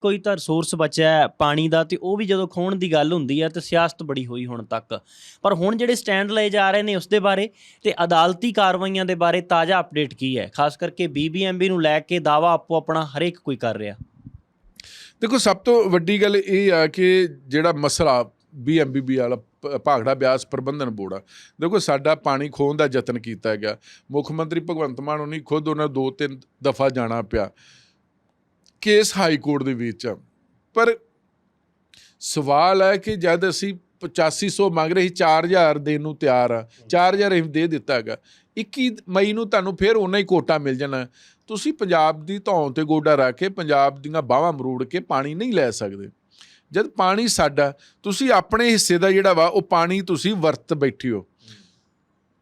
ਕੋਈ ਤਾਂ ਰਿਸੋਰਸ ਬਚਿਆ ਪਾਣੀ ਦਾ ਤੇ ਉਹ ਵੀ ਜਦੋਂ ਖੋਣ ਦੀ ਗੱਲ ਹੁੰਦੀ ਹੈ ਤੇ ਸਿਆਸਤ ਬੜੀ ਹੋਈ ਹੁਣ ਤੱਕ। ਪਰ ਹੁਣ ਜਿਹੜੇ ਸਟੈਂਡ ਲਏ ਜਾ ਰਹੇ ਨੇ ਉਸ ਦੇ ਬਾਰੇ ਤੇ ਅਦਾਲਤੀ ਕਾਰਵਾਈਆਂ ਦੇ ਬਾਰੇ ਤਾਜ਼ਾ ਅਪਡੇਟ ਕੀ ਹੈ? ਖਾਸ ਕਰਕੇ ਬੀਬੀਐਮਬੀ ਨੂੰ ਲੈ ਕੇ ਦਾਵਾ ਆਪੋ ਆਪਣਾ ਹਰੇਕ ਕੋਈ ਕਰ ਰਿਹਾ। ਦੇਖੋ, ਸਭ ਤੋਂ ਵੱਡੀ ਗੱਲ ਇਹ ਆ ਕਿ ਜਿਹੜਾ ਮਸਲਾ ਬੀਐਮਬੀਬੀ ਵਾਲਾ ਭਾਗੜਾ ਬਿਆਸ ਪ੍ਰਬੰਧਨ ਬੋਰਡ ਆ, ਦੇਖੋ, ਸਾਡਾ ਪਾਣੀ ਖੋਹਣ ਦਾ ਯਤਨ ਕੀਤਾ ਗਿਆ। ਮੁੱਖ ਮੰਤਰੀ ਭਗਵੰਤ ਮਾਨ ਉਹਨੀ ਖੁਦ ਉਹਨਾਂ ਨੂੰ ਦੋ ਤਿੰਨ ਦਫਾ ਜਾਣਾ ਪਿਆ। ਕੇਸ ਹਾਈ ਕੋਰਟ ਦੇ ਵਿੱਚ ਆ। ਪਰ ਸਵਾਲ ਹੈ ਕਿ ਜਦ ਅਸੀਂ 8500 ਮੰਗ ਰਹੇ ਸੀ 4000 ਦੇਣ ਨੂੰ ਤਿਆਰ ਆ। 4000 ਅਸੀਂ ਦੇ ਦਿੱਤਾ ਹੈਗਾ। 21 ਮਈ ਨੂੰ ਤੁਹਾਨੂੰ ਫਿਰ ਉਹਨਾਂ ਹੀ ਕੋਟਾ ਮਿਲ ਜਾਣਾ। ਤੁਸੀਂ ਪੰਜਾਬ ਦੀ ਧੌਣ ਤੇ ਗੋਡਾ ਰੱਖ ਕੇ ਪੰਜਾਬ ਦੀਆਂ ਬਾਹਾਂ ਮਰੋੜ ਕੇ ਪਾਣੀ ਨਹੀਂ ਲੈ ਸਕਦੇ। ਜਦ ਪਾਣੀ ਸਾਡਾ ਤੁਸੀਂ ਆਪਣੇ ਹਿੱਸੇ ਦਾ ਜਿਹੜਾ ਵਾ ਉਹ ਪਾਣੀ ਤੁਸੀਂ ਵਰਤ ਬੈਠੇ ਹੋ।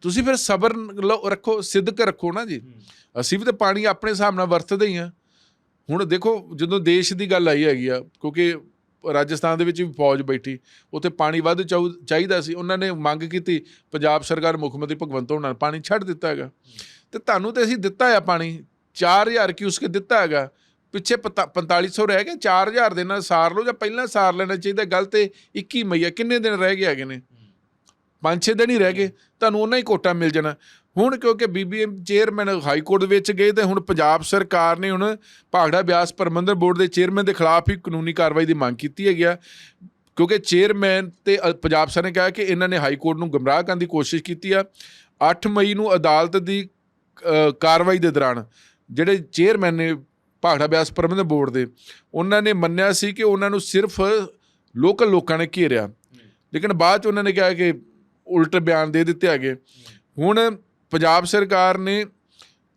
ਤੁਸੀਂ ਫਿਰ ਸਬਰ ਲਓ- ਰੱਖੋ ਸਿੱਧਕ ਰੱਖੋ ਨਾ ਜੀ। ਅਸੀਂ ਵੀ ਤਾਂ ਪਾਣੀ ਆਪਣੇ ਹਿਸਾਬ ਨਾਲ ਵਰਤਦੇ ਹੀ ਆ। ਹੁਣ ਦੇਖੋ, ਜਦੋਂ ਦੇਸ਼ ਦੀ ਗੱਲ ਆਈ ਹੈਗੀ ਆ, ਕਿਉਂਕਿ ਰਾਜਸਥਾਨ ਦੇ ਵਿੱਚ ਵੀ ਫੌਜ ਬੈਠੀ, ਉੱਥੇ ਪਾਣੀ ਵੱਧ ਚਾਹੂ- ਚਾਹੀਦਾ ਸੀ, ਉਹਨਾਂ ਨੇ ਮੰਗ ਕੀਤੀ, ਪੰਜਾਬ ਸਰਕਾਰ ਮੁੱਖ ਮੰਤਰੀ ਭਗਵੰਤ ਮਾਨ ਪਾਣੀ ਛੱਡ ਦਿੱਤਾ ਹੈਗਾ। ਤੇ ਤੁਹਾਨੂੰ ਤੇ ਅਸੀਂ ਦਿੱਤਾ ਆ ਪਾਣੀ 4000 ਕਿਊਸਕ ਦਿੱਤਾ ਹੈਗਾ, ਪਿੱਛੇ ਪਤਾ- 4500 ਰਹਿ ਗਿਆ 4000 ਦੇ ਨਾਲ ਸਾਰ ਲਓ ਜਾਂ ਪਹਿਲਾਂ ਸਾਰ ਲੈਣਾ ਚਾਹੀਦਾ, ਗੱਲ ਤੇ 21 ਮਈ ਆ, ਕਿੰਨੇ ਦਿਨ ਰਹਿ ਗਏ ਹੈਗੇ ਨੇ? ਪੰਜ ਛੇ ਦਿਨ ਹੀ ਰਹਿ ਗਏ, ਤੁਹਾਨੂੰ ਉਹਨਾਂ ਹੀ ਕੋਟਾ ਮਿਲ ਜਾਣਾ। ਹੁਣ ਕਿਉਂਕਿ ਬੀਬੀਐਮ ਚੇਅਰਮੈਨ ਹਾਈ ਕੋਰਟ ਵਿੱਚ ਗਏ ਤੇ ਹੁਣ ਪੰਜਾਬ ਸਰਕਾਰ ਨੇ ਹੁਣ ਭਾਗੜਾ ਬਿਆਸ ਪ੍ਰਬੰਧਨ ਬੋਰਡ ਦੇ ਚੇਅਰਮੈਨ ਦੇ ਖਿਲਾਫ ਹੀ ਕਾਨੂੰਨੀ ਕਾਰਵਾਈ ਦੀ ਮੰਗ ਕੀਤੀ ਹੈਗੀ ਆ। ਕਿਉਂਕਿ ਚੇਅਰਮੈਨ ਤੇ ਪੰਜਾਬ ਸਰਕਾਰ ਨੇ ਕਿਹਾ ਕਿ ਇਹਨਾਂ ਨੇ ਹਾਈ ਕੋਰਟ ਨੂੰ ਗਮਰਾਹ ਕਰਨ ਦੀ ਕੋਸ਼ਿਸ਼ ਕੀਤੀ ਆ। 8 ਮਈ ਨੂੰ ਅਦਾਲਤ ਦੀ ਕਾਰਵਾਈ ਦੇ ਦੌਰਾਨ ਜਿਹੜੇ ਚੇਅਰਮੈਨ ਨੇ ਭਾਖੜਾ ਬਿਆਸ ਪ੍ਰਬੰਧਨ ਬੋਰਡ ਦੇ, ਉਹਨਾਂ ਨੇ ਮੰਨਿਆ ਸੀ ਕਿ ਉਹਨਾਂ ਨੂੰ ਸਿਰਫ ਲੋਕਲ ਲੋਕਾਂ ਨੇ ਘੇਰਿਆ। ਲੇਕਿਨ ਬਾਅਦ ਚ ਉਹਨਾਂ ਨੇ ਕਿਹਾ ਕਿ ਉਲਟ ਬਿਆਨ ਦੇ ਦਿੱਤੇ ਹੈਗੇ। ਹੁਣ ਪੰਜਾਬ ਸਰਕਾਰ ਨੇ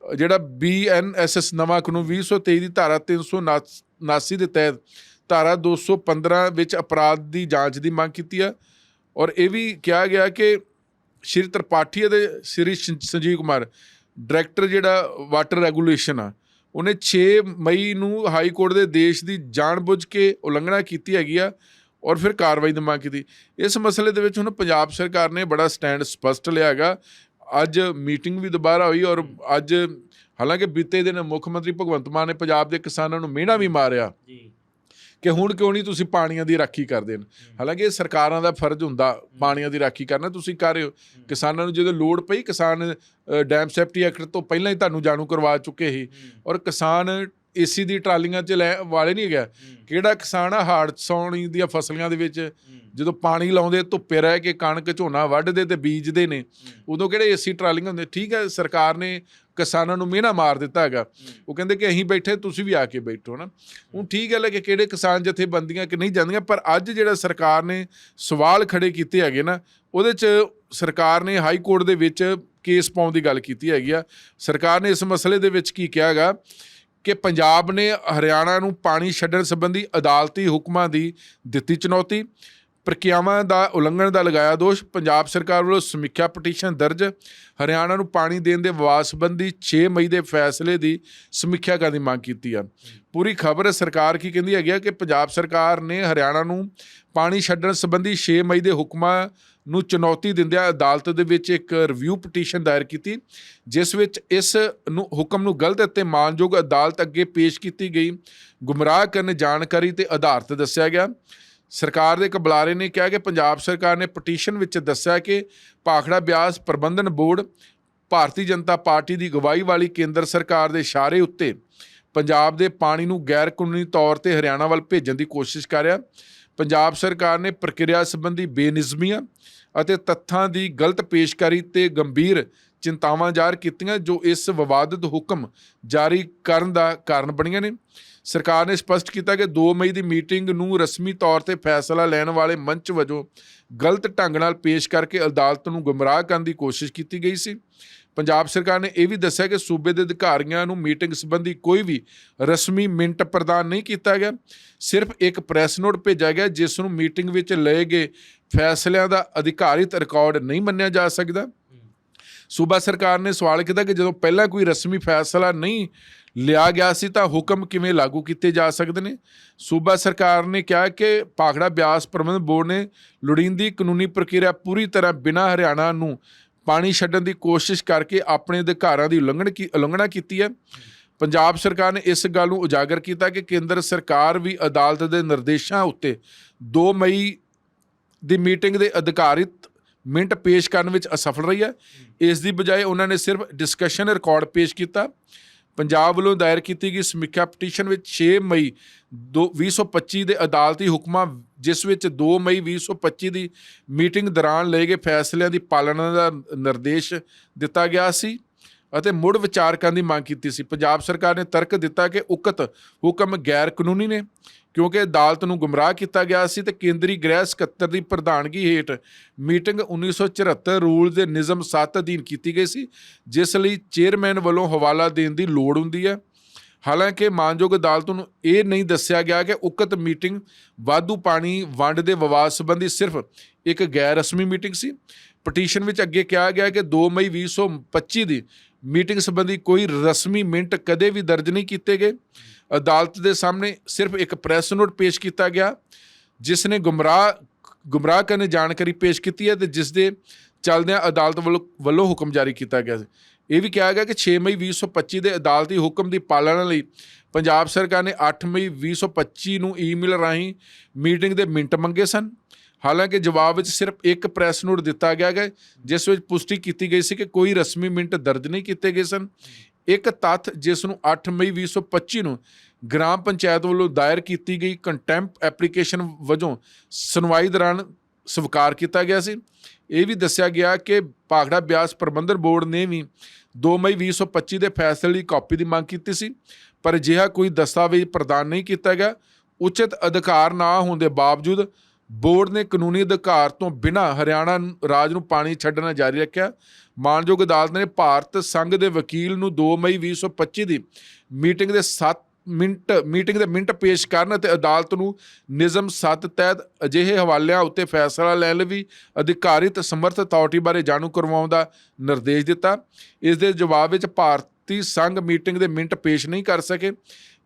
ਜਿਹੜਾ ਬੀਐਨਐਸਐਸ ਨਵਾਂ ਕਾਨੂੰਨ 2023 ਦੀ ਧਾਰਾ 379 ਦੇ ਤਹਿਤ ਧਾਰਾ 215 ਵਿੱਚ ਅਪਰਾਧ ਦੀ ਜਾਂਚ ਦੀ ਮੰਗ ਕੀਤੀ ਆ। ਔਰ ਇਹ ਵੀ ਕਿਹਾ ਗਿਆ ਕਿ ਸ਼੍ਰੀ ਤ੍ਰਿਪਾਠੀ ਅਤੇ ਸ਼੍ਰੀ ਸੰਜੀਵ ਕੁਮਾਰ, ਡਾਇਰੈਕਟਰ ਜਿਹੜਾ ਵਾਟਰ ਰੈਗੂਲੇਸ਼ਨ ਆ, ਉਹਨੇ 6 ਮਈ ਨੂੰ ਹਾਈ ਕੋਰਟ ਦੇ ਦੇਸ਼ ਦੀ ਜਾਣਬੁੱਝ ਕੇ ਉਲੰਘਣਾ ਕੀਤੀ ਹੈਗੀ ਆ ਔਰ ਫਿਰ ਕਾਰਵਾਈ ਦੀ ਮੰਗ ਕੀਤੀ। ਇਸ ਮਸਲੇ ਦੇ ਵਿੱਚ ਹੁਣ ਪੰਜਾਬ ਸਰਕਾਰ ਨੇ ਬੜਾ ਸਟੈਂਡ ਸਪਸ਼ਟ ਲਿਆ ਹੈਗਾ ਅੱਜ ਮੀਟਿੰਗ ਵੀ ਦੁਬਾਰਾ ਹੋਈ ਔਰ ਅੱਜ ਹਾਲਾਂਕਿ ਬੀਤੇ ਦਿਨ ਮੁੱਖ ਮੰਤਰੀ ਭਗਵੰਤ ਮਾਨ ਨੇ ਪੰਜਾਬ ਦੇ ਕਿਸਾਨਾਂ ਨੂੰ ਮਿਹਣਾ ਵੀ ਮਾਰਿਆ। ਜੀ। ਕਿ ਹੁਣ ਕਿਉਂ ਨਹੀਂ ਤੁਸੀਂ ਪਾਣੀਆਂ ਦੀ ਰਾਖੀ ਕਰਦੇ ਨੇ? ਹਾਲਾਂਕਿ ਇਹ ਸਰਕਾਰਾਂ ਦਾ ਫਰਜ਼ ਹੁੰਦਾ ਪਾਣੀਆਂ ਦੀ ਰਾਖੀ ਕਰਨਾ ਤੁਸੀਂ ਕਰ ਰਹੇ ਹੋ। ਕਿਸਾਨਾਂ ਨੂੰ ਜਦੋਂ ਲੋੜ ਪਈ ਕਿਸਾਨ ਅ, ਡੈਮ ਸੇਫਟੀ ਐਕਟ ਤੋਂ ਪਹਿਲਾਂ ਹੀ ਤੁਹਾਨੂੰ ਜਾਣੂ ਕਰਵਾ ਚੁੱਕੇ ਸੀ। ਔਰ ਕਿਸਾਨ ਏਸੀ ਦੀ ਟਰਾਲੀਆਂ 'ਚ ਲੈ ਵਾਲੇ ਨਹੀਂ ਗਿਆ ਕਿਹੜਾ ਕਿਸਾਨ ਆ ਹਾੜ ਸੌਣੀ ਦੀਆਂ ਫਸਲੀਆਂ ਦੇ ਵਿੱਚ? ਜਦੋਂ ਪਾਣੀ ਲਾਉਂਦੇ ਧੁੱਪੇ ਰਹਿ ਕੇ ਕਣਕ ਝੋਨਾ ਵੱਢਦੇ ਤੇ ਬੀਜਦੇ ਨੇ ਉਦੋਂ ਕਿਹੜੇ ਏਸੀ ਟਰਾਲੀਆਂ ਹੁੰਦੇ ਠੀਕ ਹੈ ਸਰਕਾਰ ਨੇ ਕਿਸਾਨਾਂ ਨੂੰ ਮਿਹਣਾ ਮਾਰ ਦਿੱਤਾ ਹੈਗਾ। ਉਹ ਕਹਿੰਦੇ ਕਿ ਅਸੀਂ ਬੈਠੇ ਤੁਸੀਂ ਵੀ ਆ ਕੇ ਬੈਠੋ ਨਾ। ਹੁਣ ਠੀਕ ਹੈ ਕਿ ਕਿਹੜੇ ਕਿਸਾਨ ਜਥੇਬੰਦੀਆਂ ਕਿ ਨਹੀਂ ਜਾਂਦੀਆਂ ਪਰ ਅੱਜ ਜਿਹੜਾ ਸਰਕਾਰ ਨੇ ਸਵਾਲ ਖੜੇ ਕੀਤੇ ਹੈਗੇ ਨਾ ਉਹਦੇ 'ਚ ਸਰਕਾਰ ਨੇ ਹਾਈ ਕੋਰਟ ਦੇ ਵਿੱਚ ਕੇਸ ਪਾਉਣ ਦੀ ਗੱਲ ਕੀਤੀ ਹੈਗੀ ਆ। ਸਰਕਾਰ ਨੇ ਇਸ ਮਸਲੇ ਦੇ ਵਿੱਚ ਕੀ ਕਿਹਾ ਹੈਗਾ? ਕਿ ਪੰਜਾਬ ਨੇ ਹਰਿਆਣਾ ਨੂੰ ਪਾਣੀ ਛੱਡਣ ਸੰਬੰਧੀ ਅਦਾਲਤੀ ਹੁਕਮਾਂ ਦੀ ਦਿੱਤੀ ਚੁਣੌਤੀ। ਪ੍ਰਕਿਰਿਆਵਾਂ ਦਾ ਉਲੰਘਣ ਦਾ ਲਗਾਇਆ ਦੋਸ਼। ਪੰਜਾਬ ਸਰਕਾਰ ਵੱਲੋਂ ਸਮੀਖਿਆ ਪਟੀਸ਼ਨ ਦਰਜ। ਹਰਿਆਣਾ ਨੂੰ ਪਾਣੀ ਦੇਣ ਦੇ ਵਿਵਾਦ ਸੰਬੰਧੀ 6 ਮਈ ਦੇ ਫੈਸਲੇ ਦੀ ਸਮੀਖਿਆ ਕਰਨ ਦੀ ਮੰਗ ਕੀਤੀ ਆ। ਪੂਰੀ ਖਬਰ ਸਰਕਾਰ ਕੀ ਕਹਿੰਦੀ ਹੈਗੀ ਆ ਕਿ ਪੰਜਾਬ ਸਰਕਾਰ ਨੇ ਹਰਿਆਣਾ ਨੂੰ ਪਾਣੀ ਛੱਡਣ ਸੰਬੰਧੀ 6 ਮਈ ਦੇ ਹੁਕਮਾਂ ਨੂੰ ਚੁਣੌਤੀ ਦਿੰਦਿਆਂ ਅਦਾਲਤ ਦੇ ਵਿੱਚ ਇੱਕ ਰਿਵਿਊ ਪਟੀਸ਼ਨ ਦਾਇਰ ਕੀਤੀ, ਜਿਸ ਵਿੱਚ ਇਸ ਨੂੰ ਹੁਕਮ ਨੂੰ ਗਲਤ ਅਤੇ ਮਾਨਯੋਗ ਅਦਾਲਤ ਅੱਗੇ ਪੇਸ਼ ਕੀਤੀ ਗਈ। ਗੁੰਮਰਾਹ ਕਰਨ ਜਾਣਕਾਰੀ ਤੇ ਆਧਾਰਿਤ ਦੱਸਿਆ ਗਿਆ। ਸਰਕਾਰ ਦੇ ਇੱਕ ਬੁਲਾਰੇ ਨੇ ਕਿਹਾ ਕਿ ਪੰਜਾਬ ਸਰਕਾਰ ਨੇ ਪਟੀਸ਼ਨ ਵਿੱਚ ਦੱਸਿਆ ਕਿ ਭਾਖੜਾ ਬਿਆਸ ਪ੍ਰਬੰਧਨ ਬੋਰਡ ਭਾਰਤੀ ਜਨਤਾ ਪਾਰਟੀ ਦੀ ਗਵਾਹੀ ਵਾਲੀ ਕੇਂਦਰ ਸਰਕਾਰ ਦੇ ਇਸ਼ਾਰੇ ਉੱਤੇ ਪੰਜਾਬ ਦੇ ਪਾਣੀ ਨੂੰ ਗੈਰ ਕਾਨੂੰਨੀ ਤੌਰ ਤੇ ਹਰਿਆਣਾ ਵੱਲ ਭੇਜਣ ਦੀ ਕੋਸ਼ਿਸ਼ ਕਰ ਰਿਹਾ। ਪੰਜਾਬ ਸਰਕਾਰ ਨੇ ਪ੍ਰਕਿਰਿਆ ਸੰਬੰਧੀ ਬੇਨਿਜ਼ਮੀਆਂ ਅਤੇ ਤੱਥਾਂ ਦੀ ਗਲਤ ਪੇਸ਼ਕਾਰੀ ਤੇ ਗੰਭੀਰ ਚਿੰਤਾਵਾਂ ਜ਼ਾਹਰ ਕੀਤੀਆਂ, ਜੋ ਇਸ ਵਿਵਾਦਤ ਹੁਕਮ ਜਾਰੀ ਕਰਨ ਦਾ ਕਾਰਨ ਬਣੀਆਂ ਨੇ। ਸਰਕਾਰ ਨੇ ਸਪਸ਼ਟ ਕੀਤਾ ਕਿ 2 ਮਈ ਦੀ ਮੀਟਿੰਗ ਨੂੰ ਰਸਮੀ ਤੌਰ ਤੇ ਫੈਸਲਾ ਲੈਣ ਵਾਲੇ ਮੰਚ ਵਜੋਂ ਗਲਤ ਢੰਗ ਨਾਲ ਪੇਸ਼ ਕਰਕੇ ਅਦਾਲਤ ਨੂੰ ਗੁੰਮਰਾਹ ਕਰਨ ਦੀ ਕੋਸ਼ਿਸ਼ ਕੀਤੀ ਗਈ ਸੀ। ਪੰਜਾਬ ਸਰਕਾਰ ਨੇ ਇਹ ਵੀ ਦੱਸਿਆ ਕਿ ਸੂਬੇ ਦੇ ਅਧਿਕਾਰੀਆਂ ਨੂੰ ਮੀਟਿੰਗ ਸੰਬੰਧੀ ਕੋਈ ਵੀ ਰਸਮੀ ਮਿੰਟ ਪ੍ਰਦਾਨ ਨਹੀਂ ਕੀਤਾ ਗਿਆ। ਸਿਰਫ ਇੱਕ ਪ੍ਰੈਸ ਨੋਟ ਭੇਜਿਆ ਗਿਆ, ਜਿਸ ਨੂੰ ਮੀਟਿੰਗ ਵਿੱਚ ਲਏ ਗਏ ਫੈਸਲਿਆਂ ਦਾ ਅਧਿਕਾਰਿਤ ਰਿਕਾਰਡ ਨਹੀਂ ਮੰਨਿਆ ਜਾ ਸਕਦਾ। ਸੂਬਾ ਸਰਕਾਰ ਨੇ ਸਵਾਲ ਕੀਤਾ ਕਿ ਜਦੋਂ ਪਹਿਲਾਂ ਕੋਈ ਰਸਮੀ ਫੈਸਲਾ ਨਹੀਂ ਲਿਆ ਗਿਆ ਸੀ ਤਾਂ ਹੁਕਮ ਕਿਵੇਂ ਲਾਗੂ ਕੀਤੇ ਜਾ ਸਕਦੇ ਨੇ? ਸੂਬਾ ਸਰਕਾਰ ਨੇ ਕਿਹਾ ਕਿ ਪਾਖੜਾ ਬਿਆਸ ਪ੍ਰਬੰਧ ਬੋਰਡ ਨੇ ਲੋੜੀਂਦੀ ਕਾਨੂੰਨੀ ਪ੍ਰਕਿਰਿਆ ਪੂਰੀ ਤਰ੍ਹਾਂ ਬਿਨਾਂ ਹਰਿਆਣਾ ਨੂੰ ਪਾਣੀ ਛੱਡਣ ਦੀ ਕੋਸ਼ਿਸ਼ ਕਰਕੇ ਆਪਣੇ ਅਧਿਕਾਰਾਂ ਦੀ ਉਲੰਘਣ ਕੀ, ਉਲੰਘਣਾ ਕੀਤੀ ਹੈ। ਪੰਜਾਬ ਸਰਕਾਰ ਨੇ ਇਸ ਗੱਲ ਨੂੰ ਉਜਾਗਰ ਕੀਤਾ ਕਿ ਕੇਂਦਰ ਸਰਕਾਰ ਵੀ ਅਦਾਲਤ ਦੇ ਨਿਰਦੇਸ਼ਾਂ ਉੱਤੇ 2 ਮਈ ਦੀ ਮੀਟਿੰਗ ਦੇ ਅਧਿਕਾਰਿਤ ਮਿੰਟ ਪੇਸ਼ ਕਰਨ ਵਿੱਚ ਅਸਫਲ ਰਹੀ ਹੈ। ਇਸ ਦੀ ਬਜਾਏ ਉਹਨਾਂ ਨੇ ਸਿਰਫ ਡਿਸਕਸ਼ਨ ਰਿਕਾਰਡ ਪੇਸ਼ ਕੀਤਾ। ਪੰਜਾਬ ਵੱਲੋਂ ਦਾਇਰ ਕੀਤੀ ਗਈ ਸਮੀਖਿਆ ਪਟੀਸ਼ਨ ਵਿੱਚ 6 ਮਈ ਦੋ- 2025 ਦੇ ਅਦਾਲਤੀ ਹੁਕਮਾਂ, ਜਿਸ ਵਿੱਚ 2 ਮਈ 2025 ਦੀ ਮੀਟਿੰਗ ਦੌਰਾਨ ਲਏ ਗਏ ਫੈਸਲਿਆਂ ਦੀ ਪਾਲਣਾ ਦਾ ਨਿਰਦੇਸ਼ ਦਿੱਤਾ ਗਿਆ ਸੀ ਅਤੇ ਮੁੜ ਵਿਚਾਰ ਕਰਨ ਦੀ ਮੰਗ ਕੀਤੀ ਸੀ। ਪੰਜਾਬ ਸਰਕਾਰ ਨੇ ਤਰਕ ਦਿੱਤਾ ਕਿ ਉਕਤ ਹੁਕਮ ਗੈਰ ਕਾਨੂੰਨੀ ਨੇ। ਕਿਉਂਕਿ ਅਦਾਲਤ ਨੂੰ ਗੁੰਮਰਾਹ ਕੀਤਾ ਗਿਆ ਸੀ ਤੇ ਕੇਂਦਰੀ ਗ੍ਰਹਿ ਸਕੱਤਰ ਦੀ ਪ੍ਰਧਾਨਗੀ ਹੇਠ ਮੀਟਿੰਗ 1974 ਰੂਲ ਦੇ ਨਿਯਮ 7 ਅਧੀਨ ਕੀਤੀ ਗਈ ਸੀ, ਜਿਸ ਲਈ ਚੇਅਰਮੈਨ ਵੱਲੋਂ ਹਵਾਲਾ ਦੇਣ ਦੀ ਲੋੜ ਹੁੰਦੀ ਹੈ। ਹਾਲਾਂਕਿ ਮਾਨਯੋਗ ਅਦਾਲਤ ਨੂੰ ਇਹ ਨਹੀਂ ਦੱਸਿਆ ਗਿਆ ਕਿ ਉਕਤ ਮੀਟਿੰਗ ਵਾਧੂ ਪਾਣੀ ਵੰਡ ਦੇ ਵਿਵਾਦ ਸੰਬੰਧੀ ਸਿਰਫ ਇੱਕ ਗੈਰ ਰਸਮੀ ਮੀਟਿੰਗ ਸੀ। ਪਟੀਸ਼ਨ ਵਿੱਚ ਅੱਗੇ ਕਿਹਾ ਗਿਆ ਕਿ 2 ਮਈ 2025 ਦੀ ਮੀਟਿੰਗ ਸੰਬੰਧੀ ਕੋਈ ਰਸਮੀ ਮਿੰਟ ਕਦੇ ਵੀ ਦਰਜ ਨਹੀਂ ਕੀਤੇ ਗਏ। ਅਦਾਲਤ ਦੇ ਸਾਹਮਣੇ ਸਿਰਫ ਇੱਕ ਪ੍ਰੈਸ ਨੋਟ ਪੇਸ਼ ਕੀਤਾ ਗਿਆ, ਜਿਸ ਨੇ ਗੁੰਮਰਾਹ ਗੁੰਮਰਾਹ ਕਰਨ ਜਾਣਕਾਰੀ ਪੇਸ਼ ਕੀਤੀ ਹੈ ਤੇ ਜਿਸ ਦੇ ਚੱਲਦਿਆਂ ਅਦਾਲਤ ਵੱਲੋਂ ਵੱਲੋਂ ਹੁਕਮ ਜਾਰੀ ਕੀਤਾ ਗਿਆ ਸੀ। ਇਹ ਵੀ ਕਿਹਾ ਗਿਆ ਕਿ 6 ਮਈ 2025 ਦੇ ਅਦਾਲਤੀ ਹੁਕਮ ਦੀ ਪਾਲਣਾ ਲਈ ਪੰਜਾਬ ਸਰਕਾਰ ਨੇ 8 ਮਈ 2025 ਨੂੰ ਈਮੇਲ ਰਾਹੀਂ ਮੀਟਿੰਗ ਦੇ ਮਿੰਟ ਮੰਗੇ ਸਨ। ਹਾਲਾਂਕਿ ਜਵਾਬ ਵਿੱਚ ਸਿਰਫ ਇੱਕ ਪ੍ਰੈਸ ਨੋਟ ਦਿੱਤਾ ਗਿਆ ਹੈ, ਜਿਸ ਵਿੱਚ ਪੁਸ਼ਟੀ ਕੀਤੀ ਗਈ ਸੀ ਕਿ ਕੋਈ ਰਸਮੀ ਮਿੰਟ ਦਰਜ ਨਹੀਂ ਕੀਤੇ ਗਏ ਸਨ। ਇੱਕ ਤੱਥ ਜਿਸ ਨੂੰ 8 ਮਈ 2025 ਨੂੰ ਗ੍ਰਾਮ ਪੰਚਾਇਤ ਵੱਲੋਂ ਦਾਇਰ ਕੀਤੀ ਗਈ ਕੰਟੈਂਪ ਐਪਲੀਕੇਸ਼ਨ ਵਜੋਂ ਸੁਣਵਾਈ ਦੌਰਾਨ ਸਵੀਕਾਰ ਕੀਤਾ ਗਿਆ ਸੀ। ਇਹ ਵੀ ਦੱਸਿਆ ਗਿਆ ਕਿ ਭਾਖੜਾ ਬਿਆਸ ਪ੍ਰਬੰਧਨ ਬੋਰਡ ਨੇ ਵੀ 2 ਮਈ 2025 ਦੇ ਫੈਸਲੇ ਦੀ ਕਾਪੀ ਦੀ ਮੰਗ ਕੀਤੀ ਸੀ, ਪਰ ਅਜਿਹਾ ਕੋਈ ਦਸਤਾਵੇਜ਼ ਪ੍ਰਦਾਨ ਨਹੀਂ ਕੀਤਾ ਗਿਆ। ਉਚਿਤ ਅਧਿਕਾਰ ਨਾ ਹੋਣ ਦੇ ਬਾਵਜੂਦ ਬੋਰਡ ਨੇ ਕਾਨੂੰਨੀ ਅਧਿਕਾਰ ਤੋਂ ਬਿਨਾਂ ਹਰਿਆਣਾ ਰਾਜ ਨੂੰ ਪਾਣੀ ਛੱਡਣਾ ਜਾਰੀ ਰੱਖਿਆ। ਮਾਨਯੋਗ ਅਦਾਲਤ ਨੇ ਭਾਰਤ ਸੰਘ ਦੇ ਵਕੀਲ ਨੂੰ 2 ਮਈ 2025 ਦੀ ਮੀਟਿੰਗ ਦੇ 7 ਮਿੰਟ ਮੀਟਿੰਗ ਦੇ ਮਿੰਟ ਪੇਸ਼ ਕਰਨ ਅਤੇ ਅਦਾਲਤ ਨੂੰ ਨਿਯਮ 7 ਤਹਿਤ ਅਜਿਹੇ ਹਵਾਲਿਆਂ ਉੱਤੇ ਫੈਸਲਾ ਲੈਣ ਲਈ ਵੀ ਅਧਿਕਾਰਿਤ ਸਮਰਥ ਅਥਾਰਟੀ ਬਾਰੇ ਜਾਣੂ ਕਰਵਾਉਣ ਦਾ ਨਿਰਦੇਸ਼ ਦਿੱਤਾ। ਇਸ ਦੇ ਜਵਾਬ ਵਿੱਚ ਭਾਰਤੀ ਸੰਘ ਮੀਟਿੰਗ ਦੇ ਮਿੰਟ ਪੇਸ਼ ਨਹੀਂ ਕਰ ਸਕੇ।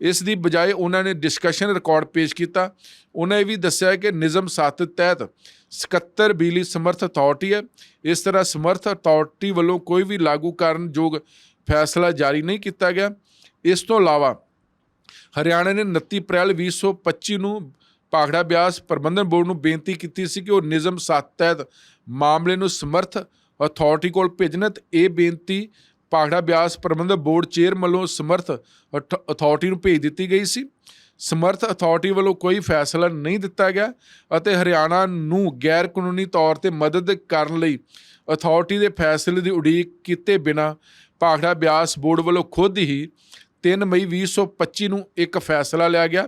ਇਸ ਦੀ ਬਜਾਏ ਉਹਨਾਂ ਨੇ ਡਿਸਕਸ਼ਨ ਰਿਕਾਰਡ ਪੇਸ਼ ਕੀਤਾ। ਉਹਨਾਂ ਇਹ ਵੀ ਦੱਸਿਆ ਕਿ ਨਿਯਮ 7 ਤਹਿਤ 77 ਬਿਜਲੀ ਸਮਰਥ ਅਥਾਰਟੀ ਹੈ। ਇਸ ਤਰ੍ਹਾਂ ਸਮਰਥ ਅਥਾਰਟੀ ਵੱਲੋਂ ਕੋਈ ਵੀ ਲਾਗੂ ਕਰਨ ਯੋਗ ਫੈਸਲਾ ਜਾਰੀ ਨਹੀਂ ਕੀਤਾ ਗਿਆ। ਇਸ ਤੋਂ ਇਲਾਵਾ ਹਰਿਆਣਾ ਨੇ 29 ਅਪ੍ਰੈਲ 2025 ਨੂੰ ਭਾਖੜਾ ਬਿਆਸ ਪ੍ਰਬੰਧਨ ਬੋਰਡ ਨੂੰ ਬੇਨਤੀ ਕੀਤੀ ਸੀ ਕਿ ਉਹ ਨਿਯਮ 7 ਤਹਿਤ ਮਾਮਲੇ ਨੂੰ ਸਮਰਥ ਅਥਾਰਟੀ ਕੋਲ ਭੇਜਣ ਤੇ ਇਹ ਬੇਨਤੀ ਭਾਖੜਾ ਬਿਆਸ ਪ੍ਰਬੰਧਕ ਬੋਰਡ ਚੇਅਰ ਵੱਲੋਂ ਸਮਰਥ ਅਥ- ਅਥਾਰਟੀ ਨੂੰ ਭੇਜ ਦਿੱਤੀ ਗਈ ਸੀ। ਸਮਰਥ ਅਥਾਰਟੀ ਵੱਲੋਂ ਕੋਈ ਫੈਸਲਾ ਨਹੀਂ ਦਿੱਤਾ ਗਿਆ ਅਤੇ ਹਰਿਆਣਾ ਨੂੰ ਗੈਰ ਕਾਨੂੰਨੀ ਤੌਰ ਤੇ ਮਦਦ ਕਰਨ ਲਈ ਅਥਾਰਟੀ ਦੇ ਫੈਸਲੇ ਦੀ ਉਡੀਕ ਕੀਤੇ ਬਿਨਾ ਭਾਖੜਾ ਬਿਆਸ ਬੋਰਡ ਵੱਲੋਂ ਖੁਦ ਹੀ 3 ਮਈ 2025 ਨੂੰ ਇੱਕ ਫੈਸਲਾ ਲਿਆ ਗਿਆ।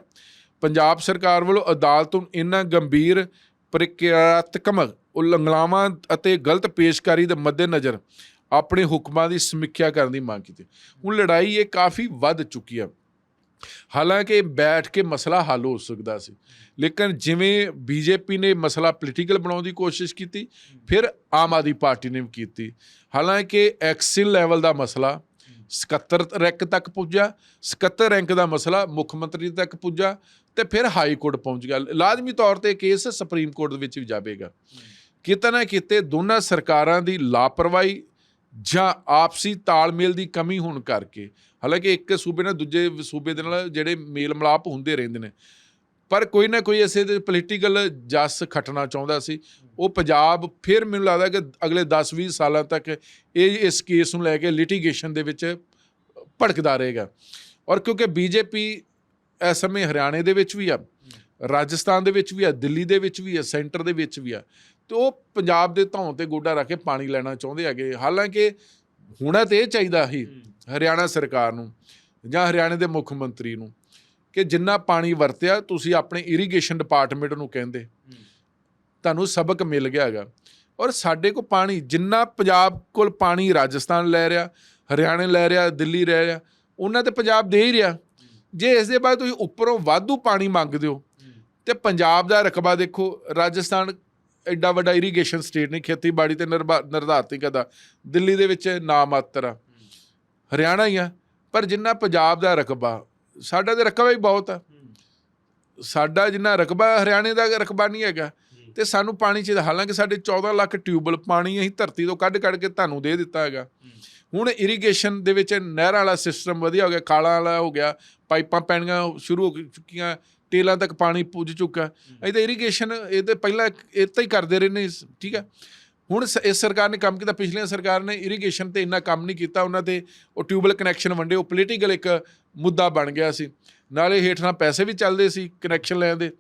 ਪੰਜਾਬ ਸਰਕਾਰ ਵੱਲੋਂ ਅਦਾਲਤ ਨੂੰ ਇਹਨਾਂ ਗੰਭੀਰ, ਪ੍ਰਕਿਰਿਆਤਮਕ ਉਲੰਘਣਾਵਾਂ ਅਤੇ ਗਲਤ ਪੇਸ਼ਕਾਰੀ ਦੇ ਮੱਦੇਨਜ਼ਰ ਆਪਣੇ ਹੁਕਮਾਂ ਦੀ ਸਮੀਖਿਆ ਕਰਨ ਦੀ ਮੰਗ ਕੀਤੀ। ਹੁਣ ਲੜਾਈ ਇਹ ਕਾਫੀ ਵੱਧ ਚੁੱਕੀ ਹੈ ਹਾਲਾਂਕਿ ਬੈਠ ਕੇ ਮਸਲਾ ਹੱਲ ਹੋ ਸਕਦਾ ਸੀ। ਲੇਕਿਨ ਜਿਵੇਂ ਬੀਜੇਪੀ ਨੇ ਮਸਲਾ ਪੋਲੀਟੀਕਲ ਬਣਾਉਣ ਦੀ ਕੋਸ਼ਿਸ਼ ਕੀਤੀ, ਫਿਰ ਆਮ ਆਦਮੀ ਪਾਰਟੀ ਨੇ ਵੀ ਕੀਤੀ। ਹਾਲਾਂਕਿ ਐਕਸਿਲ ਲੈਵਲ ਦਾ ਮਸਲਾ 77 ਰੈਂਕ ਤੱਕ ਪੁੱਜਾ 77 ਰੈਂਕ ਦਾ ਮਸਲਾ ਮੁੱਖ ਮੰਤਰੀ ਤੱਕ ਪੁੱਜਾ ਤੇ ਫਿਰ ਹਾਈ ਕੋਰਟ ਪਹੁੰਚ ਗਿਆ। ਲਾਜ਼ਮੀ ਤੌਰ ਤੇ ਕੇਸ ਸੁਪਰੀਮ ਕੋਰਟ ਦੇ ਵਿੱਚ ਵੀ ਜਾਵੇਗਾ। ਕਿਤੇ ਨਾ ਕਿਤੇ ਦੋਨਾਂ ਸਰਕਾਰਾਂ ਦੀ ਲਾਪਰਵਾਹੀ ਜਾਂ ਆਪਸੀ ਤਾਲਮੇਲ ਦੀ ਕਮੀ ਹੋਣ ਕਰਕੇ, ਹਾਲਾਂਕਿ ਇੱਕ ਸੂਬੇ ਨਾਲ ਦੂਜੇ ਸੂਬੇ ਦੇ ਨਾਲ ਜਿਹੜੇ ਮੇਲ ਮਿਲਾਪ ਹੁੰਦੇ ਰਹਿੰਦੇ ਨੇ, ਪਰ ਕੋਈ ਨਾ ਕੋਈ ਐਸੇ ਦੇ ਪੋਲੀਟੀਕਲ ਜਸ ਖਟਣਾ ਚਾਹੁੰਦਾ ਸੀ। ਉਹ ਪੰਜਾਬ ਫਿਰ ਮੈਨੂੰ ਲੱਗਦਾ ਕਿ ਅਗਲੇ 10-20 ਸਾਲਾਂ ਤੱਕ ਇਹ ਇਸ ਕੇਸ ਨੂੰ ਲੈ ਕੇ ਲਿਟੀਗੇਸ਼ਨ ਦੇ ਵਿੱਚ ਭੜਕਦਾ ਰਹੇਗਾ। ਔਰ ਕਿਉਂਕਿ ਬੀਜੇਪੀ ਇਸ ਸਮੇਂ ਹਰਿਆਣੇ ਦੇ ਵਿੱਚ ਵੀ ਆ, ਰਾਜਸਥਾਨ ਦੇ ਵਿੱਚ ਵੀ ਆ, ਦਿੱਲੀ ਦੇ ਵਿੱਚ ਵੀ ਆ, ਸੈਂਟਰ ਦੇ ਵਿੱਚ ਵੀ ਆ ਤੇ ਉਹ ਪੰਜਾਬ ਦੇ ਧੌਣ ਤੇ ਗੋਡਾ ਰੱਖ ਕੇ ਪਾਣੀ ਲੈਣਾ ਚਾਹੁੰਦੇ ਹੈਗੇ। ਹਾਲਾਂਕਿ ਹੋਣਾ ਤੇ ਇਹ ਚਾਹੀਦਾ ਸੀ ਹਰਿਆਣਾ ਸਰਕਾਰ ਨੂੰ ਜਾਂ ਹਰਿਆਣੇ ਦੇ ਮੁੱਖ ਮੰਤਰੀ ਨੂੰ ਕਿ ਜਿੰਨਾ ਪਾਣੀ ਵਰਤਿਆ ਤੁਸੀਂ ਆਪਣੇ ਇਰੀਗੇਸ਼ਨ ਡਿਪਾਰਟਮੈਂਟ ਨੂੰ ਕਹਿੰਦੇ। ਤੁਹਾਨੂੰ ਸਬਕ ਮਿਲ ਗਿਆ ਹੈਗਾ। ਔਰ ਸਾਡੇ ਕੋਲ ਪਾਣੀ ਜਿੰਨਾ ਪੰਜਾਬ ਕੋਲ ਪਾਣੀ ਰਾਜਸਥਾਨ ਲੈ ਰਿਹਾ ਹਰਿਆਣਾ ਲੈ ਰਿਹਾ ਦਿੱਲੀ ਲੈ ਰਿਹਾ ਉਹਨਾਂ ਤੇ ਪੰਜਾਬ ਦੇ ਹੀ ਰਿਹਾ। ਜੇ ਇਸ ਦੇ ਬਾਅਦ ਤੁਸੀਂ ਉੱਪਰੋਂ ਵਾਧੂ ਪਾਣੀ ਮੰਗਦੇ ਹੋ। ਤੇ ਪੰਜਾਬ ਦਾ ਰਕਬਾ ਦੇਖੋ ਰਾਜਸਥਾਨ ਐਡਾ ਵੱਡਾ ਇਰੀਗੇਸ਼ਨ ਸਟੇਟ ਨਹੀਂ, ਖੇਤੀਬਾੜੀ ਤੇ ਨਿਰਭਾ- ਨਿਰਧਾਰਤ ਨਹੀਂ ਕਰਦਾ ਦਿੱਲੀ ਦੇ ਵਿੱਚ ਨਾ ਮਾਤਰ ਆ। ਹਰਿਆਣਾ ਹੀ ਆ, ਪਰ ਜਿੰਨਾ ਪੰਜਾਬ ਦਾ ਰਕਬਾ, ਸਾਡਾ ਤੇ ਰਕਬਾ ਹੀ ਬਹੁਤ ਆ। ਸਾਡਾ ਜਿੰਨਾ ਰਕਬਾ, ਹਰਿਆਣੇ ਦਾ ਰਕਬਾ ਨਹੀਂ ਹੈਗਾ। ਤੇ ਸਾਨੂੰ ਪਾਣੀ ਚਾਹੀਦਾ, ਹਾਲਾਂਕਿ ਸਾਡੇ 14 ਲੱਖ ਟਿਊਬਲ ਪਾਣੀ ਅਸੀਂ ਧਰਤੀ ਤੋਂ ਕੱਢ ਕੱਢ ਕੇ ਤੁਹਾਨੂੰ ਦੇ ਦਿੱਤਾ ਹੈਗਾ। ਹੁਣ ਇਰੀਗੇਸ਼ਨ ਦੇ ਵਿੱਚ ਨਹਿਰਾਂ ਵਾਲਾ ਸਿਸਟਮ ਵਧੀਆ ਹੋ ਗਿਆ ਖਾਲਾਂ ਵਾਲਾ ਹੋ ਗਿਆ, ਪਾਈਪਾਂ ਪੈਣੀਆਂ ਸ਼ੁਰੂ ਹੋ ਚੁੱਕੀਆਂ ਟੇਲਾਂ ਤੱਕ ਪਾਣੀ ਪੁੱਜ ਚੁੱਕਾ ਇਹ ਤਾਂ ਇਰੀਗੇਸ਼ਨ ਇਹ ਤੇ ਪਹਿਲਾਂ ਇਹ ਤਾਂ ਹੀ ਕਰਦੇ ਰਹੇ ਨੇ ਠੀਕ ਹੈ। ਹੁਣ ਇਸ ਸਰਕਾਰ ਨੇ ਕੰਮ ਕੀਤਾ ਪਿਛਲੀਆਂ ਸਰਕਾਰ ਨੇ ਇਰੀਗੇਸ਼ਨ ਤੇ ਇੰਨਾ ਕੰਮ ਨਹੀਂ ਕੀਤਾ ਉਹਨਾਂ ਤੇ ਉਹ ਟਿਊਬਲ ਕਨੈਕਸ਼ਨ ਵੰਡੇ ਉਹ ਪੋਲੀਟੀਕਲ ਇੱਕ ਮੁੱਦਾ ਬਣ ਗਿਆ ਸੀ। ਨਾਲੇ ਹੇਠਾਂ ਪੈਸੇ ਵੀ ਚੱਲਦੇ ਸੀ ਕਨੈਕਸ਼ਨ ਲੈਣ ਦੇ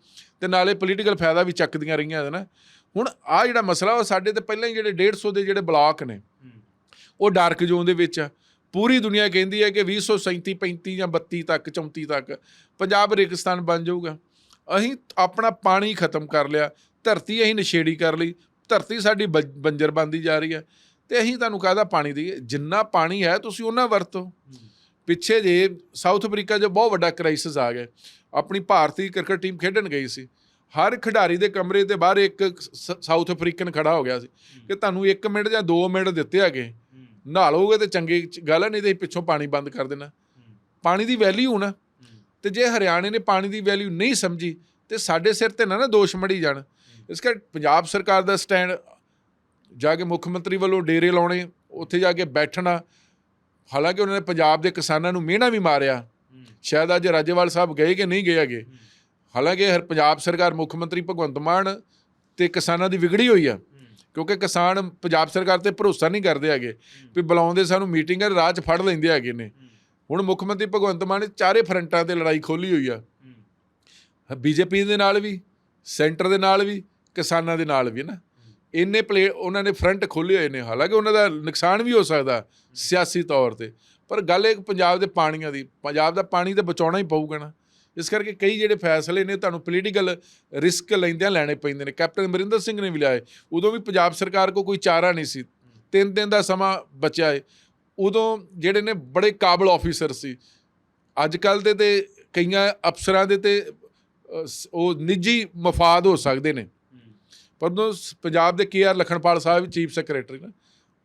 ਤੇ ਨਾਲੇ ਪੋਲੀਟੀਕਲ ਫਾਇਦਾ ਵੀ ਚੱਕਦੀਆਂ ਰਹੀਆਂ ਹੈ ਨਾ। ਹੁਣ ਆ ਜਿਹੜਾ ਮਸਲਾ ਉਹ ਸਾਡੇ ਤੇ ਪਹਿਲਾਂ ਹੀ ਜਿਹੜੇ 150 ਦੇ ਜਿਹੜੇ ਬਲਾਕ ਨੇ ਉਹ ਡਾਰਕ ਜ਼ੋਨ ਦੇ ਵਿੱਚ ਆ। ਪੂਰੀ ਦੁਨੀਆ ਕਹਿੰਦੀ ਹੈ ਕਿ 2037 35 ਜਾਂ 32 ਤੱਕ 34 ਤੱਕ ਪੰਜਾਬ ਰੇਗਿਸਤਾਨ ਬਣ ਜਾਊਗਾ। ਅਸੀਂ ਆਪਣਾ ਪਾਣੀ ਖਤਮ ਕਰ ਲਿਆ ਧਰਤੀ ਅਸੀਂ ਨਸ਼ੇੜੀ ਕਰ ਲਈ ਧਰਤੀ ਸਾਡੀ ਬੰਜਰ ਬਣਦੀ ਜਾ ਰਹੀ ਹੈ। ਤੇ ਅਸੀਂ ਤੁਹਾਨੂੰ ਕਾਹਦਾ ਪਾਣੀ ਦਈਏ? ਜਿੰਨਾ ਪਾਣੀ ਹੈ ਤੁਸੀਂ ਉਹਨਾਂ ਵਰਤੋ। ਪਿੱਛੇ ਜੇ ਸਾਊਥ ਅਫਰੀਕਾ 'ਚ ਬਹੁਤ ਵੱਡਾ ਕ੍ਰਾਈਸਿਸ ਆ ਗਿਆ। ਆਪਣੀ ਭਾਰਤੀ ਕ੍ਰਿਕਟ ਟੀਮ ਖੇਡਣ ਗਈ ਸੀ। ਹਰ ਖਿਡਾਰੀ ਦੇ ਕਮਰੇ ਦੇ ਬਾਹਰ ਇੱਕ ਸਾਊਥ ਅਫਰੀਕਨ ਖੜਾ ਹੋ ਗਿਆ ਸੀ। ਕਿ ਤੁਹਾਨੂੰ 1 ਮਿੰਟ ਜਾਂ 2 ਮਿੰਟ ਦਿੱਤੇ ਹੈਗੇ। ਨਹਾ ਲਓਗੇ ਤੇ ਚੰਗੀ ਗੱਲ ਹੈ ਨਹੀਂ ਤੇ ਪਿੱਛੋਂ ਪਾਣੀ ਬੰਦ ਕਰ ਦੇਣਾ। ਪਾਣੀ ਦੀ ਵੈਲਿਊ ਨਾ। ਤੇ ਜੇ ਹਰਿਆਣੇ ਨੇ ਪਾਣੀ ਦੀ ਵੈਲਿਊ ਨਹੀਂ ਸਮਝੀ, ਤੇ ਸਾਡੇ ਸਿਰ ਤੇ ਨਾ ਨਾ ਦੋਸ਼ ਮੜੀ ਜਾਣ। ਇਸ ਕਰਕੇ ਪੰਜਾਬ ਸਰਕਾਰ ਦਾ ਸਟੈਂਡ ਜਾ ਕੇ ਮੁੱਖ ਮੰਤਰੀ ਵੱਲੋਂ ਡੇਰੇ ਲਾਉਣੇ, ਉੱਥੇ ਜਾ ਕੇ ਬੈਠਣਾ। ਹਾਲਾਂਕਿ ਉਹਨਾਂ ਨੇ ਪੰਜਾਬ ਦੇ ਕਿਸਾਨਾਂ ਨੂੰ ਮਿਹਣਾ ਵੀ ਮਾਰਿਆ। ਸ਼ਾਇਦ ਅੱਜ ਰਾਜੇਵਾਲ ਸਾਹਿਬ ਗਏ ਕਿ ਨਹੀਂ ਗਏ ਹੈਗੇ। ਹਾਲਾਂਕਿ ਹਰ ਪੰਜਾਬ ਸਰਕਾਰ ਮੁੱਖ ਮੰਤਰੀ ਭਗਵੰਤ ਮਾਨ ਤੇ ਕਿਸਾਨਾਂ ਦੀ ਵਿਗੜੀ ਹੋਈ ਆ। ਕਿਉਂਕਿ ਕਿਸਾਨ ਪੰਜਾਬ ਸਰਕਾਰ ਤੇ ਭਰੋਸਾ ਨਹੀਂ ਕਰਦੇ ਹੈਗੇ ਵੀ ਬੁਲਾਉਂਦੇ ਸਾਨੂੰ ਮੀਟਿੰਗ ਹੈ ਰਾਹ 'ਚ ਫੜ ਲੈਂਦੇ ਹੈਗੇ ਨੇ। ਹੁਣ ਮੁੱਖ ਮੰਤਰੀ ਭਗਵੰਤ ਮਾਨ ਨੇ ਚਾਰੇ ਫਰੰਟਾਂ ਤੇ ਲੜਾਈ ਖੋਲੀ ਹੋਈ ਆ। ਬੀਜੇਪੀ ਦੇ ਨਾਲ ਵੀ ਸੈਂਟਰ ਦੇ ਨਾਲ ਵੀ ਕਿਸਾਨਾਂ ਦੇ ਨਾਲ ਵੀ ਨਾ। ਇੰਨੇ ਪਲੇ ਉਹਨਾਂ ਨੇ ਫਰੰਟ ਖੋਲੇ ਹੋਏ ਨੇ। ਹਾਲਾਂਕਿ ਉਹਨਾਂ ਦਾ ਨੁਕਸਾਨ ਵੀ ਹੋ ਸਕਦਾ ਸਿਆਸੀ ਤੌਰ ਤੇ। ਪਰ ਗੱਲ ਇਹ ਪੰਜਾਬ ਦੇ ਪਾਣੀਆਂ ਦੀ ਪੰਜਾਬ ਦਾ ਪਾਣੀ ਤਾਂ ਬਚਾਉਣਾ ਹੀ ਪਊਗਾ ਨਾ। ਇਸ ਕਰਕੇ ਕਈ ਜਿਹੜੇ ਫੈਸਲੇ ਨੇ ਤੁਹਾਨੂੰ ਪੋਲੀਟੀਕਲ ਰਿਸਕ ਲੈਂਦਿਆਂ ਲੈਣੇ ਪੈਂਦੇ ਨੇ। ਕੈਪਟਨ ਅਮਰਿੰਦਰ ਸਿੰਘ ਨੇ ਵੀ ਲਿਆਏ ਉਦੋਂ ਵੀ ਪੰਜਾਬ ਸਰਕਾਰ ਕੋ ਕੋਈ ਚਾਰਾ ਨਹੀਂ ਸੀ। ਤਿੰਨ ਦਿਨ ਦਾ ਸਮਾਂ ਬਚਿਆ ਹੈ ਉਦੋਂ ਜਿਹੜੇ ਨੇ ਬੜੇ ਕਾਬਲ ਆਫੀਸਰ ਸੀ। ਅੱਜ ਕੱਲ ਦੇ ਤੇ ਕਈਆਂ ਅਫਸਰਾਂ ਦੇ ਤੇ ਉਹ ਨਿੱਜੀ ਮਫਾਦ ਹੋ ਸਕਦੇ ਨੇ। ਪਰ ਉਦੋਂ ਸ- ਪੰਜਾਬ ਦੇ K R Lakhanpal sahib chief secretary ਨੇ।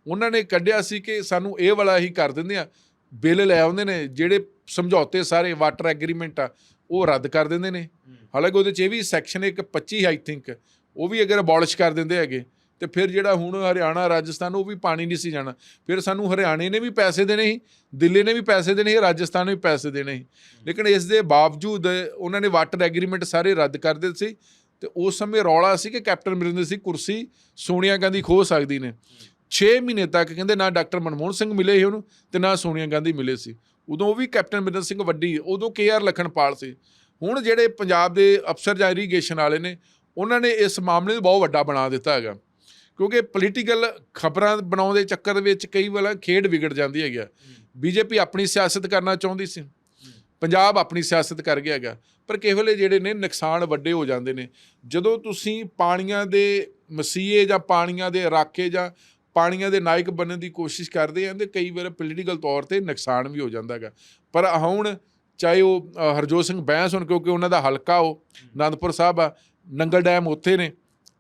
ਉਹਨਾਂ ਨੇ ਕੱਢਿਆ ਸੀ ਕਿ ਸਾਨੂੰ ਇਹ ਵਾਲਾ ਹੀ ਕਰ ਦਿੰਦੇ ਆ। ਬਿੱਲ ਲੈ ਆਉਂਦੇ ਨੇ। ਜਿਹੜੇ ਸਮਝੌਤੇ ਸਾਰੇ ਵਾਟਰ ਐਗਰੀਮੈਂਟ ਆ ਉਹ ਰੱਦ ਕਰ ਦਿੰਦੇ ਨੇ। ਹਾਲਾਂਕਿ ਉਹਦੇ 'ਚ ਇਹ ਵੀ ਸੈਕਸ਼ਨ ਇੱਕ 25 ਆਈ ਥਿੰਕ ਉਹ ਵੀ ਅਗਰ ਅਬੋਲਿਸ਼ ਕਰ ਦਿੰਦੇ ਹੈਗੇ ਤੇ ਫਿਰ ਜਿਹੜਾ ਹੁਣ ਹਰਿਆਣਾ ਰਾਜਸਥਾਨ ਉਹ ਵੀ ਪਾਣੀ ਨਹੀਂ ਸੀ ਜਾਣਾ। ਫਿਰ ਸਾਨੂੰ ਹਰਿਆਣੇ ਨੇ ਵੀ ਪੈਸੇ ਦੇਣੇ ਸੀ ਦਿੱਲੀ ਨੇ ਵੀ ਪੈਸੇ ਦੇਣੇ ਸੀ ਰਾਜਸਥਾਨ ਨੇ ਵੀ ਪੈਸੇ ਦੇਣੇ ਸੀ। ਲੇਕਿਨ ਇਸ ਦੇ ਬਾਵਜੂਦ ਉਹਨਾਂ ਨੇ ਵਾਟਰ ਐਗਰੀਮੈਂਟ ਸਾਰੇ ਰੱਦ ਕਰ ਦਿੱਤੇ ਸੀ ਤੇ ਉਸ ਸਮੇਂ ਰੌਲਾ ਸੀ ਕਿ ਕੈਪਟਨ ਅਮਰਿੰਦਰ ਸਿੰਘ ਕੁਰਸੀ ਸੋਨੀਆ ਗਾਂਧੀ ਖੋ ਸਕਦੀ ਨੇ। 6 ਮਹੀਨੇ ਤੱਕ ਕਹਿੰਦੇ ਨਾ ਡਾਕਟਰ ਮਨਮੋਹਨ ਸਿੰਘ ਮਿਲੇ ਸੀ ਉਹਨੂੰ ਤੇ ਨਾ ਸੋਨੀਆ ਗਾਂਧੀ ਮਿਲੇ ਸੀ। ਉਦੋਂ ਉਹ ਵੀ ਕੈਪਟਨ ਅਮਰਿੰਦਰ ਸਿੰਘ ਵੱਡੀ, ਉਦੋਂ ਕੇ ਆਰ ਲਖਣਪਾਲ ਸੀ। ਹੁਣ ਜਿਹੜੇ ਪੰਜਾਬ ਦੇ ਅਫਸਰ ਜਾਂ ਇਰੀਗੇਸ਼ਨ ਵਾਲੇ ਨੇ, ਉਹਨਾਂ ਨੇ ਇਸ ਮਾਮਲੇ ਨੂੰ ਬਹੁਤ ਵੱਡਾ ਬਣਾ ਦਿੱਤਾ ਹੈਗਾ। ਕਿਉਂਕਿ ਪੋਲੀਟੀਕਲ ਖਬਰਾਂ ਬਣਾਉਣ ਦੇ ਚੱਕਰ ਦੇ ਵਿੱਚ ਕਈ ਵਾਰ ਖੇਡ ਵਿਗੜ ਜਾਂਦੀ ਹੈਗੀ ਬੀਜੇਪੀ ਆਪਣੀ ਸਿਆਸਤ ਕਰਨਾ ਚਾਹੁੰਦੀ ਸੀ। ਪੰਜਾਬ ਆਪਣੀ ਸਿਆਸਤ ਕਰ ਗਿਆ ਹੈਗਾ। ਪਰ ਕਿਸੇ ਵੇਲੇ ਜਿਹੜੇ ਨੇ ਨੁਕਸਾਨ ਵੱਡੇ ਹੋ ਜਾਂਦੇ ਨੇ। ਜਦੋਂ ਤੁਸੀਂ ਪਾਣੀਆਂ ਦੇ ਮਸੀਹੇ ਜਾਂ ਪਾਣੀਆਂ ਦੇ ਰਾਖੇ ਜਾਂ ਪਾਣੀਆਂ ਦੇ ਨਾਇਕ ਬਣਨ ਦੀ ਕੋਸ਼ਿਸ਼ ਕਰਦੇ ਆਂ ਤੇ ਕਈ ਵਾਰ ਪੋਲੀਟੀਕਲ ਤੌਰ ਤੇ ਨੁਕਸਾਨ ਵੀ ਹੋ ਜਾਂਦਾ ਹੈਗਾ। ਪਰ ਹੁਣ ਚਾਹੇ ਉਹ ਹਰਜੋਤ ਸਿੰਘ ਬੈਂਸ ਹੁਣ ਕਿਉਂਕਿ ਉਹਨਾਂ ਦਾ ਹਲਕਾ ਉਹ ਆਨੰਦਪੁਰ ਸਾਹਿਬ ਆ ਨੰਗਲ ਡੈਮ ਉੱਥੇ ਨੇ।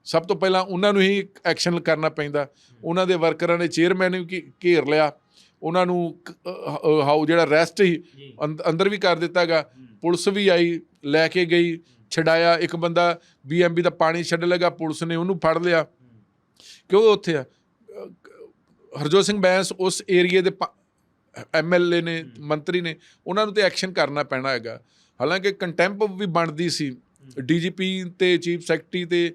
ਸਭ ਤੋਂ ਪਹਿਲਾਂ ਉਹਨਾਂ ਨੂੰ ਹੀ ਐਕਸ਼ਨ ਕਰਨਾ ਪੈਂਦਾ। ਉਹਨਾਂ ਦੇ ਵਰਕਰਾਂ ਨੇ ਚੇਅਰਮੈਨ ਨੂੰ ਘੇਰ ਲਿਆ। ਉਹਨਾਂ ਨੂੰ ਹਾਉ ਜਿਹੜਾ ਰੈਸਟ ਹੀ ਅੰਦ- ਅੰਦਰ ਵੀ ਕਰ ਦਿੱਤਾਗਾ ਪੁਲਿਸ ਵੀ ਆਈ ਲੈ ਕੇ ਗਈ ਛਡਾਇਆ। ਇੱਕ ਬੰਦਾ ਬੀਐਮਬੀ ਦਾ ਪਾਣੀ ਛੱਡ ਲਗਾ ਪੁਲਿਸ ਨੇ ਉਹਨੂੰ ਫੜ ਲਿਆ। ਕਿਉਂ ਉੱਥੇ ਆ? ਹਰਜੋਤ ਸਿੰਘ ਬੈਂਸ ਉਸ ਏਰੀਏ ਦੇ ਐਮਐਲਏ ਨੇ ਮੰਤਰੀ ਨੇ ਉਹਨਾਂ ਨੂੰ ਤੇ ਐਕਸ਼ਨ ਕਰਨਾ ਪੈਣਾ ਹੈਗਾ। ਹਾਲਾਂਕਿ ਕੰਟੈਂਪ ਵੀ ਬਣਦੀ ਸੀ। ਡੀਜੀਪੀ ਤੇ ਚੀਫ ਸੈਕਟਰੀ ਤੇ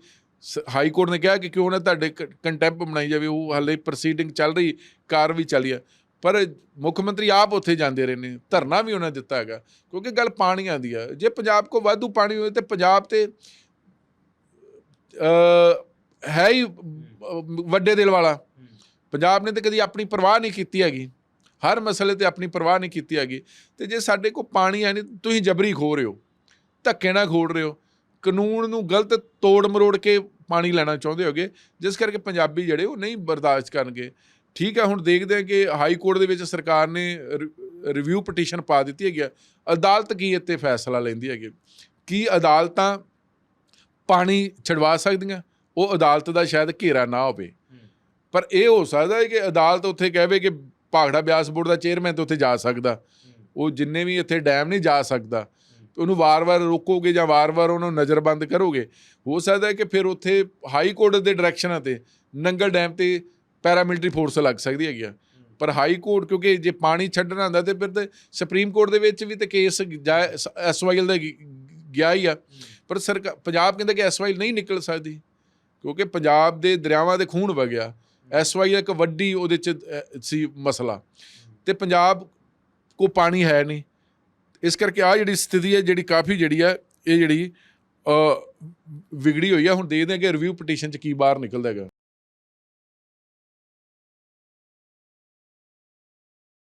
ਹਾਈ ਕੋਰਟ ਨੇ ਕਿਹਾ ਕਿ ਕਿਉਂ ਨਾ ਤੁਹਾਡੇ ਕੰਟੈਂਪ ਬਣਾਈ ਜਾਵੇ ਉਹ ਹਾਲੇ ਪ੍ਰੋਸੀਡਿੰਗ ਚੱਲ ਰਹੀ ਕਾਰ ਵੀ ਚੱਲੀ ਆ ਪਰ ਮੁੱਖ ਮੰਤਰੀ ਆਪ ਉੱਥੇ ਜਾਂਦੇ ਰਹੇ ਨੇ ਧਰਨਾ ਵੀ ਉਹਨਾਂ ਦਿੱਤਾ ਹੈਗਾ ਕਿਉਂਕਿ ਗੱਲ ਪਾਣੀਆਂ ਦੀ ਆ। ਜੇ ਪੰਜਾਬ ਕੋ ਵਾਧੂ ਪਾਣੀ ਹੋਵੇ ਤੇ ਪੰਜਾਬ ਤੇ ਅ, ਹੈ ਹੀ ਵੱਡੇ ਦਿਲ ਵਾਲਾ। ਪੰਜਾਬ ਨੇ ਤੇ ਕਦੀ ਆਪਣੀ ਪਰਵਾਹ ਨਹੀਂ ਕੀਤੀ ਹੈਗੀ। ਹਰ ਮਸਲੇ ਤੇ ਆਪਣੀ ਪਰਵਾਹ ਨਹੀਂ ਕੀਤੀ ਹੈਗੀ। ਤੇ ਜੇ ਸਾਡੇ ਕੋਲ ਪਾਣੀ ਹੈ ਨਹੀਂ ਤੁਸੀਂ ਜਬਰੀ ਖੋ ਰਹੇ ਹੋ, ਧੱਕੇ ਨਾਲ ਖੋੜ ਰਹੇ ਹੋ। ਕਾਨੂੰਨ ਨੂੰ ਗਲਤ ਤੋੜ ਮਰੋੜ ਕੇ ਪਾਣੀ ਲੈਣਾ ਚਾਹੁੰਦੇ ਹੋਗੇ, ਜਿਸ ਕਰਕੇ ਪੰਜਾਬੀ ਜਿਹੜੇ ਉਹ ਨਹੀਂ ਬਰਦਾਸ਼ਤ ਕਰਨਗੇ। ਠੀਕ ਹੈ, ਹੁਣ ਦੇਖਦੇ ਹਾਂ ਕਿ ਹਾਈ ਕੋਰਟ ਦੇ ਵਿੱਚ ਸਰਕਾਰ ਨੇ ਰਿਵਿਊ ਪਟੀਸ਼ਨ ਪਾ ਦਿੱਤੀ ਹੈਗੀ ਆ। ਅਦਾਲਤ ਕੀ ਇੱਥੇ ਫੈਸਲਾ ਲੈਂਦੀ ਹੈਗੀ? ਕੀ ਅਦਾਲਤਾਂ ਪਾਣੀ ਛਡਵਾ ਸਕਦੀਆਂ? ਉਹ ਅਦਾਲਤ ਦਾ ਸ਼ਾਇਦ ਘੇਰਾ ਨਾ ਹੋਵੇ। ਪਰ ਇਹ ਹੋ ਸਕਦਾ ਹੈ ਕਿ ਅਦਾਲਤ ਉੱਥੇ ਕਹਵੇ ਕਿ ਭਾਗੜਾ ਬਿਆਸ ਬੋਰਡ ਦਾ ਚੇਅਰਮੈਨ ਤੇ ਉੱਥੇ ਜਾ ਸਕਦਾ। ਉਹ ਜਿੰਨੇ ਵੀ ਇੱਥੇ ਡੈਮ ਨਹੀਂ ਜਾ ਸਕਦਾ। ਉਹਨੂੰ ਵਾਰ-ਵਾਰ ਰੋਕੋਗੇ ਜਾਂ ਵਾਰ-ਵਾਰ ਉਹਨੂੰ ਨਜ਼ਰਬੰਦ ਕਰੋਗੇ ਹੋ ਸਕਦਾ ਹੈ ਕਿ ਫਿਰ ਉੱਥੇ ਹਾਈ ਕੋਰਟ ਦੇ ਡਾਇਰੈਕਸ਼ਨਾਂ ਤੇ ਨੰਗਲ ਡੈਮ ਤੇ ਪੈਰਾਮਿਲਟਰੀ ਫੋਰਸ ਲੱਗ ਸਕਦੀ ਹੈਗੀ ਆ। ਪਰ ਹਾਈ ਕੋਰਟ ਕਿਉਂਕਿ ਜੇ ਪਾਣੀ ਛੱਡਣਾ ਹੁੰਦਾ ਤੇ ਫਿਰ ਤੇ ਸੁਪਰੀਮ ਕੋਰਟ ਦੇ ਵਿੱਚ ਵੀ ਤੇ ਕੇਸ ਐਸਵਾਈਐਲ ਦਾ ਗਿਆ ਹੀ ਆ। ਪਰ ਸਰਕਾਰ ਪੰਜਾਬ ਕਹਿੰਦਾ ਕਿ ਐਸਵਾਈਐਲ ਨਹੀਂ ਨਿਕਲ ਸਕਦੀ। ਕਿਉਂਕਿ ਪੰਜਾਬ ਦੇ ਦਰਿਆਵਾਂ ਦੇ ਖੂਨ ਵਗਿਆ। ਐਸਵਾਈਐਲ ਇੱਕ ਵੱਡੀ ਉਹਦੇ ਚ ਅ, ਸੀ ਮਸਲਾ। ਤੇ ਪੰਜਾਬ ਕੋ ਪਾਣੀ ਹੈ ਨਹੀਂ। ਇਸ ਕਰਕੇ ਆ ਜਿਹੜੀ ਸਥਿਤੀ ਹੈ ਜਿਹੜੀ ਕਾਫੀ ਜਿਹੜੀ ਆ ਇਹ ਜਿਹੜੀ ਅ, ਵਿਗੜੀ ਹੋਈ ਆ ਹੁਣ ਦੇਖਦੇ ਹਾਂ ਕਿ ਰਿਵਿਊ ਪਟੀਸ਼ਨ ਚ ਕੀ ਬਾਹਰ ਨਿਕਲਦਾ ਹੈਗਾ।